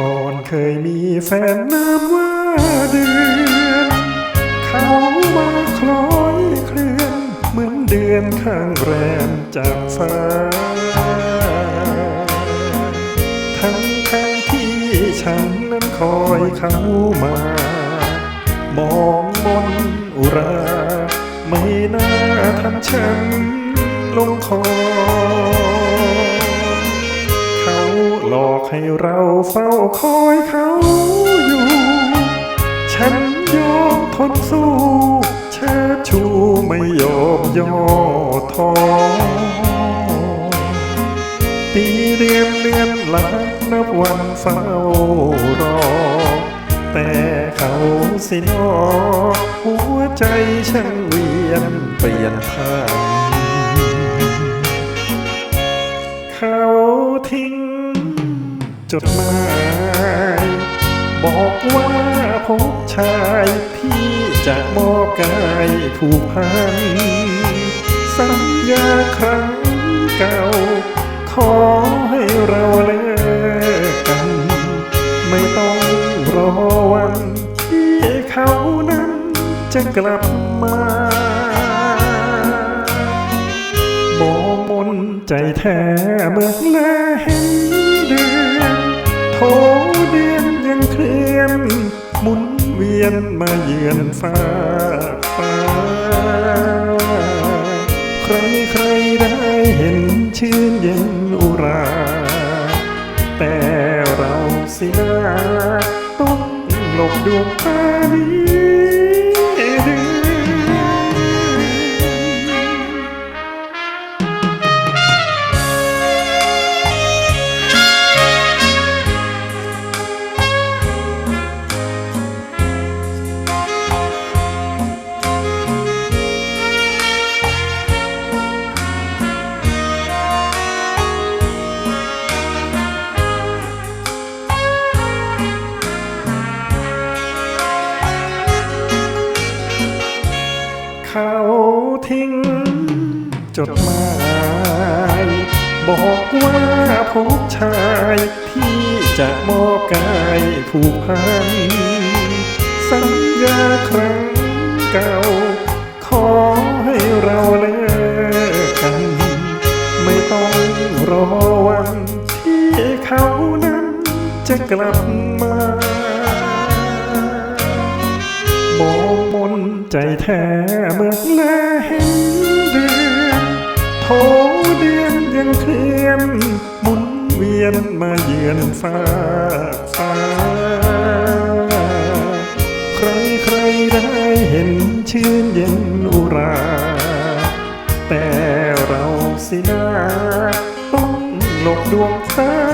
ก่อนเคยมีแฟนน้ำว่าเดือน เขามาคล้อยเคลื่อน เหมือนเดือนข้างแรมจากฟ้า ทั้งทั้งที่ฉันนั้นคอยเขามา มองมนอุรา ไม่น่าทำฉันลงคอ หลอกให้เราเฝ้าคอยเขาอยู่ ฉันยอมทนสู้เชิดชูไม่ยอมย่อท้อปีเรียนเลือนหลังนับวันเฝ้ารอ แต่เขาสินอหัวใจช่างเวียนเปลี่ยนผ่านเขาทิ้ง จดหมายบอกว่าพบชายที่จะมอบกายผูกพัน สัญญาครั้งเก่า ขอให้เราเลิกกัน ไม่ต้องรอวันที่เขานั้นจะกลับมามองมนใจแท้เมื่อแลเห็นเดือน โทเดือนยังเคลื่อนหมุนเวียนมาเยือนฟ้าฟ้า ใครใครได้เห็นชื่นเย็นอุรา แต่เราสินาต้องหลบดวงตานี้ จดหมาย บอกว่าพบชายที่จะมอบกายผูกพัน สัญญาครั้งเก่า ขอให้เราเลิกกัน ไม่ต้องรอวันที่เขานั้นจะกลับมามองมนใจแท้เมื่อแลเห็น เดือนยังเคลื่อนหมุนเวียนมาเยือนฟ้าฟ้า ใครใครได้เห็นชื่นเย็นอุรา แต่เราสินาต้องหลบดวงตา